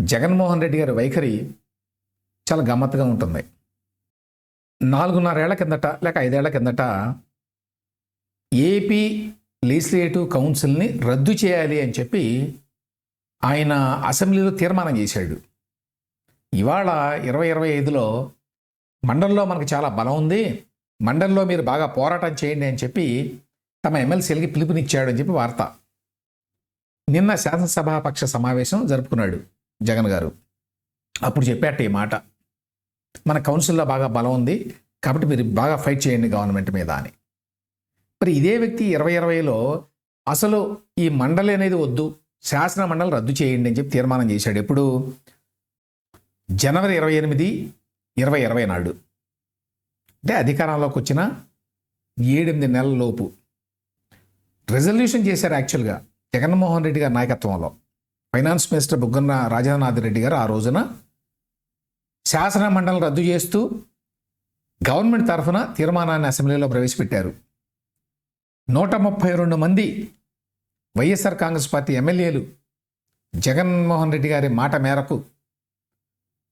జగన్మోహన్ రెడ్డి గారి వైఖరి చాలా గమ్మత్తుగా ఉంటుంది. నాలుగున్నరేళ్ళ కిందట లేక ఐదేళ్ళ కిందట ఏపీ లెజిస్లేటివ్ కౌన్సిల్ని రద్దు చేయాలి అని చెప్పి ఆయన అసెంబ్లీలో తీర్మానం చేశాడు. ఇవాళ ఇరవై ఇరవై ఐదులో మండలంలో మనకు చాలా బలం ఉంది. మండలంలో మీరు బాగా పోరాటం చేయండి అని చెప్పి తమ ఎమ్మెల్సీలకి పిలుపునిచ్చాడు అని చెప్పి వార్త. నిన్న శాసనసభాపక్ష సమావేశం జరుపుకున్నాడు. జగన్ గారు. అప్పుడు చెప్పాట ఈ మాట. మన కౌన్సిల్లో బాగా బలం ఉంది కాబట్టి మీరు బాగా ఫైట్ చేయండి గవర్నమెంట్ మీద అని. మరి ఇదే వ్యక్తి ఇరవై ఇరవైలో అసలు ఈ మండలి అనేది వద్దు శాసన మండలి రద్దు చేయండి అని చెప్పి తీర్మానం చేశాడు. ఎప్పుడు? జనవరి ఇరవై ఎనిమిది ఇరవై ఇరవై నాడు. అంటే అధికారంలోకి వచ్చిన ఏడెనిమిది నెలల లోపు. రెజల్యూషన్ చేశారు యాక్చువల్గా జగన్మోహన్ రెడ్డి గారి నాయకత్వంలో. ఫైనాన్స్ మినిస్టర్ బుగ్గన్న రాజేంద్రనాథ్ రెడ్డి గారు ఆ రోజున శాసన మండలి రద్దు చేస్తూ గవర్నమెంట్ తరఫున తీర్మానాన్ని అసెంబ్లీలో ప్రవేశపెట్టారు. నూట ముప్పై రెండు మంది వైఎస్ఆర్ కాంగ్రెస్ పార్టీ ఎమ్మెల్యేలు జగన్మోహన్ రెడ్డి గారి మాట మేరకు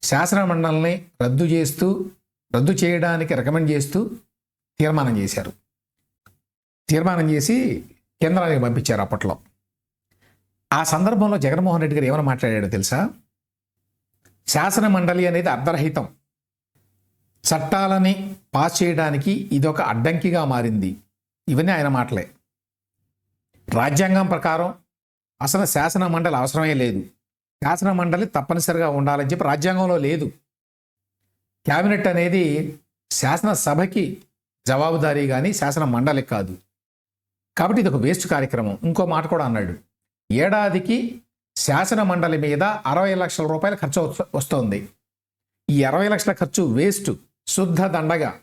శాసన మండలిని రద్దు చేస్తూ రద్దు చేయడానికి రికమెండ్ చేస్తూ తీర్మానం చేశారు. తీర్మానం చేసి కేంద్రానికి పంపించారు అప్పట్లో. ఆ సందర్భంలో జగన్మోహన్ రెడ్డి గారు ఏమైనా మాట్లాడాడో తెలుసా? శాసన మండలి అనేది అర్ధరహితం. చట్టాలని పాస్ చేయడానికి ఇదొక అడ్డంకిగా మారింది. ఇవన్నీ ఆయన మాటలే. రాజ్యాంగం ప్రకారం అసలు శాసన మండలి అవసరమే లేదు. శాసన మండలి తప్పనిసరిగా ఉండాలని చెప్పి రాజ్యాంగంలో లేదు. క్యాబినెట్ అనేది శాసనసభకి జవాబుదారీ కానీ శాసన మండలి కాదు. కాబట్టి ఇది ఒక వేస్ట్ కార్యక్రమం. ఇంకో మాట కూడా అన్నాడు. ఏడాదికి శాసన మండలి మీద అరవై లక్షల రూపాయల ఖర్చు వస్తు- వస్తోంది. ఈ అరవై లక్షల ఖర్చు వేస్ట్ శుద్ధ దండగా.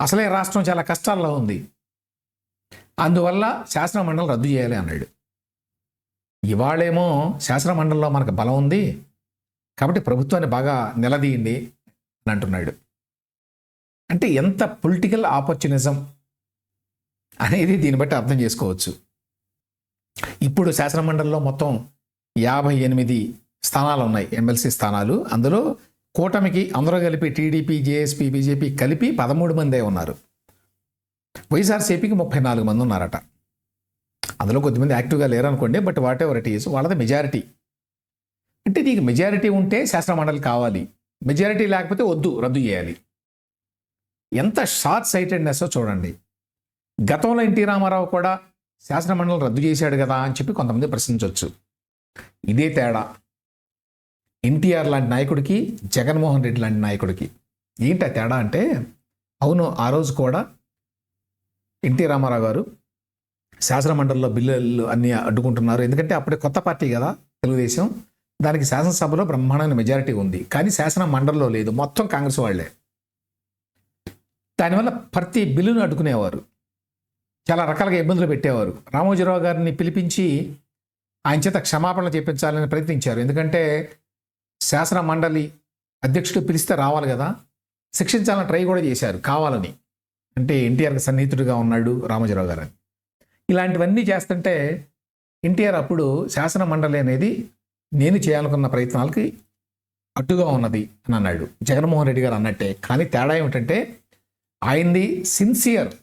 అసలే రాష్ట్రం చాలా కష్టాల్లో ఉంది. అందువల్ల శాసన మండలి రద్దు చేయాలి అన్నాడు. ఇవాళేమో శాసన మండలిలో మనకు బలం ఉంది. కాబట్టి ప్రభుత్వాన్ని బాగా నిలదీయండి అని అంటున్నాడు. అంటే ఎంత పొలిటికల్ ఆపర్చునిజం అనేది దీన్ని బట్టి అర్థం చేసుకోవచ్చు. ఇప్పుడు శాసనమండలిలో మొత్తం యాభై ఎనిమిది స్థానాలు ఉన్నాయి ఎమ్మెల్సీ స్థానాలు. అందులో కూటమికి అందరూ కలిపి టీడీపీ జేఎస్పీ బీజేపీ కలిపి పదమూడు మందే ఉన్నారు. వైఎస్ఆర్సీపీకి ముప్పై నాలుగు మంది ఉన్నారట. అందులో కొద్దిమంది యాక్టివ్గా లేరనుకోండి but whatever it is వాళ్ళది మెజారిటీ. అంటే నీకు మెజారిటీ ఉంటే శాసనమండలి కావాలి. మెజారిటీ లేకపోతే వద్దు రద్దు చేయాలి. ఎంత షార్ట్ సైటెడ్నెస్ చూడండి. గతంలో ఎన్టీ రామారావు కూడా శాసనమండలి రద్దు చేశాడు కదా అని చెప్పి కొంతమంది ప్రశ్నించవచ్చు. ఇదే తేడా. ఎన్టీఆర్ లాంటి నాయకుడికి జగన్మోహన్ రెడ్డి లాంటి నాయకుడికి ఏంటి ఆ తేడా అంటే అవును ఆ రోజు కూడా ఎన్టీ రామారావు గారు శాసనమండలిలో బిల్లులు అన్నీ అడ్డుకుంటున్నారు. ఎందుకంటే అప్పుడే కొత్త పార్టీ కదా తెలుగుదేశం. దానికి శాసనసభలో బ్రహ్మాండమైన మెజారిటీ ఉంది. కానీ శాసన మండలిలో లేదు. మొత్తం కాంగ్రెస్ వాళ్ళే. దానివల్ల ప్రతి బిల్లును అడ్డుకునేవారు. చాలా రకాలుగా ఇబ్బందులు పెట్టేవారు. రామోజీరావు గారిని పిలిపించి ఆయన చేత క్షమాపణలు చేపించాలని ప్రయత్నించారు. ఎందుకంటే శాసన మండలి అధ్యక్షుడు పిలిస్తే రావాలి కదా. శిక్షించాలని ట్రై కూడా చేశారు. కావాలని. అంటే ఎన్టీఆర్కి సన్నిహితుడిగా ఉన్నాడు రామోజీరావు గారు అని. ఇలాంటివన్నీ చేస్తుంటే ఎన్టీఆర్ అప్పుడు శాసన మండలి అనేది నేను చేయాలనుకున్న ప్రయత్నాలకి అడ్డుగా ఉన్నది అని అన్నాడు. జగన్మోహన్ రెడ్డి గారు అన్నట్టే. కానీ తేడా ఏమిటంటే ఆయనది సిన్సియర్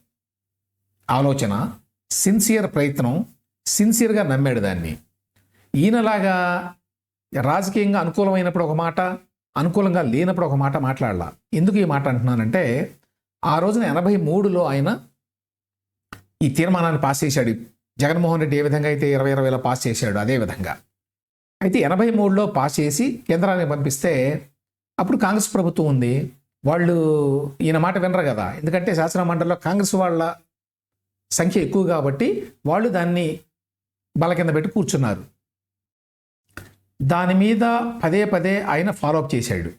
ఆలోచన సిన్సియర్ ప్రయత్నం సిన్సియర్గా నమ్మాడు దాన్ని. ఈయనలాగా రాజకీయంగా అనుకూలమైనప్పుడు ఒక మాట అనుకూలంగా లేనప్పుడు ఒక మాట మాట్లాడాల. ఎందుకు ఈ మాట అంటున్నానంటే ఆ రోజున ఎనభై మూడులో ఆయన ఈ తీర్మానాన్ని పాస్ చేశాడు. జగన్మోహన్ రెడ్డి ఏ విధంగా అయితే ఇరవై ఇరవైలో పాస్ చేశాడు అదే విధంగా. అయితే ఎనభై మూడులో పాస్ చేసి కేంద్రానికి పంపిస్తే అప్పుడు కాంగ్రెస్ ప్రభుత్వం ఉంది. వాళ్ళు ఈయన మాట వినరు కదా. ఎందుకంటే శాసనమండలిలో కాంగ్రెస్ వాళ్ళ సంఖ్య ఎక్కువ కాబట్టి వాళ్ళు దాన్ని బల కింద పెట్టి కూర్చున్నారు. దాని మీద పదే పదే ఆయన ఫాలోఅప్ చేశాడు.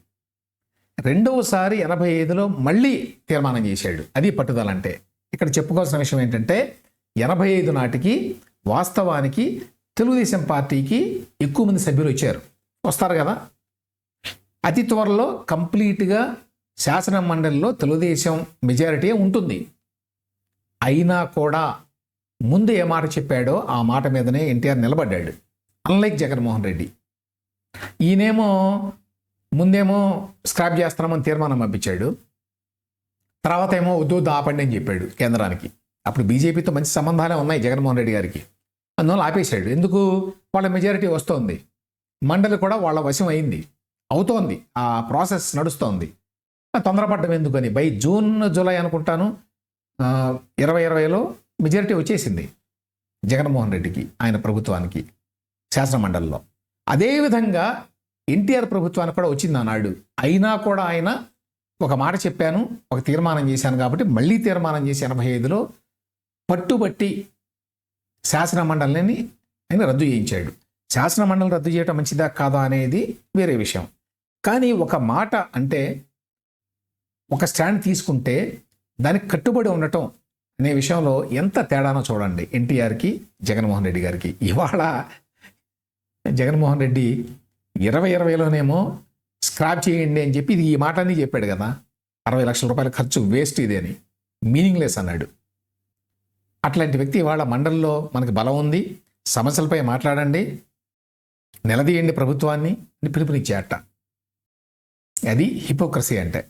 రెండవసారి ఎనభై ఐదులో మళ్ళీ తీర్మానం చేశాడు. అది పట్టుదల అంటే ఇక్కడ చెప్పుకోవాల్సిన విషయం ఏంటంటే ఎనభై ఐదు నాటికి వాస్తవానికి తెలుగుదేశం పార్టీకి ఎక్కువ మంది సభ్యులు వచ్చారు. వస్తారు కదా. అతి త్వరలో కంప్లీట్గా శాసన మండలిలో తెలుగుదేశం మెజారిటీ ఉంటుంది. అయినా కూడా ముందు ఏ మాట చెప్పాడో ఆ మాట మీదనే ఎన్టీఆర్ నిలబడ్డాడు. అన్లైక్ జగన్మోహన్ రెడ్డి. ఈయనేమో ముందేమో స్క్రాప్ చేస్తున్నామని తీర్మానం పంపించాడు. తర్వాత ఏమో వద్దు ఆపండి అని చెప్పాడు కేంద్రానికి. అప్పుడు బీజేపీతో మంచి సంబంధాలే ఉన్నాయి జగన్మోహన్ రెడ్డి గారికి. అందువల్ల ఆపేశాడు. ఎందుకు? వాళ్ళ మెజారిటీ వస్తోంది. మండలి కూడా వాళ్ళ వశం అయింది. అవుతోంది. ఆ ప్రాసెస్ నడుస్తోంది. తొందరపడ్డం ఎందుకని? బై జూన్ జూలై అనుకుంటాను. ఇరవై ఇరవైలో మెజారిటీ వచ్చేసింది జగన్మోహన్ రెడ్డికి ఆయన ప్రభుత్వానికి శాసనమండలిలో. అదేవిధంగా ఎన్టీఆర్ ప్రభుత్వానికి కూడా వచ్చింది ఆనాడు. అయినా కూడా ఆయన ఒక మాట చెప్పాను ఒక తీర్మానం చేశాను కాబట్టి మళ్ళీ తీర్మానం చేసి ఎనభై ఐదులో పట్టుబట్టి శాసన మండలిని ఆయన రద్దు చేయించాడు. శాసన మండలి రద్దు చేయటం మంచిదా కాదా అనేది వేరే విషయం. కానీ ఒక మాట అంటే ఒక స్టాండ్ తీసుకుంటే దానికి కట్టుబడి ఉండటం అనే విషయంలో ఎంత తేడానో చూడండి. ఎన్టీఆర్కి జగన్మోహన్ రెడ్డి గారికి. ఇవాళ జగన్మోహన్ రెడ్డి ఇరవై ఇరవైలోనేమో స్క్రాప్ చేయండి అని చెప్పి ఇది ఈ మాట అని చెప్పాడు కదా. అరవై లక్షల రూపాయల ఖర్చు వేస్ట్ ఇది అని. మీనింగ్లెస్ అన్నాడు. అట్లాంటి వ్యక్తి ఇవాళ మండలిలో మనకి బలం ఉంది. సమస్యలపై మాట్లాడండి. నిలదీయండి ప్రభుత్వాన్ని అని పిలుపునిచ్చేట అది హిపోక్రసీ అంటే.